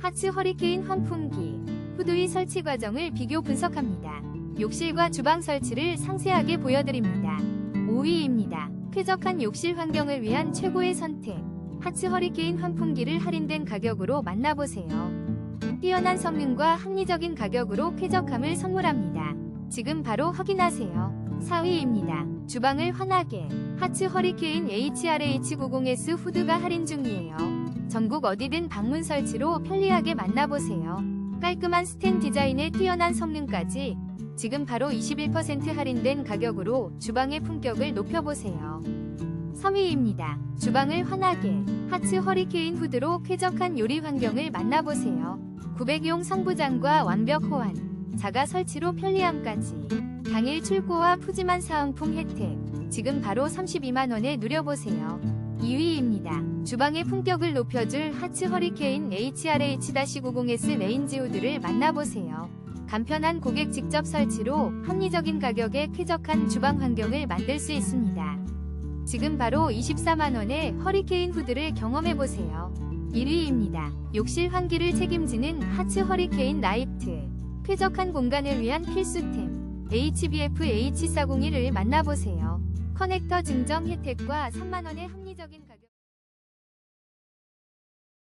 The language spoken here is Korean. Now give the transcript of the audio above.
하츠 허리케인 환풍기 후드의 설치 과정을 비교 분석합니다. 욕실과 주방 설치를 상세하게 보여드립니다. 5위입니다. 쾌적한 욕실 환경을 위한 최고의 선택. 하츠 허리케인 환풍기를 할인된 가격으로 만나보세요. 뛰어난 성능과 합리적인 가격으로 쾌적함을 선물합니다. 지금 바로 확인하세요. 4위입니다. 주방을 환하게 하츠 허리케인 HRH90S 후드가 할인 중이에요. 전국 어디든 방문 설치로 편리하게 만나보세요. 깔끔한 스텐 디자인에 뛰어난 성능까지 지금 바로 21% 할인된 가격으로 주방의 품격을 높여보세요. 3위입니다. 주방을 환하게 하츠 허리케인 후드로 쾌적한 요리 환경을 만나보세요. 900용 상부장과 완벽 호환, 자가 설치로 편리함까지 당일 출고와 푸짐한 사은품 혜택 지금 바로 32만원에 누려보세요. 2위입니다. 주방의 품격을 높여줄 하츠 허리케인 HRH-90S 레인지 후드를 만나보세요. 간편한 고객 직접 설치로 합리적인 가격에 쾌적한 주방 환경을 만들 수 있습니다. 지금 바로 24만원의 허리케인 후드를 경험해보세요. 1위입니다. 욕실 환기를 책임지는 하츠 허리케인 라이트. 쾌적한 공간을 위한 필수템. HBF H401을 만나보세요. 커넥터 증정 혜택과 3만원의 합리적인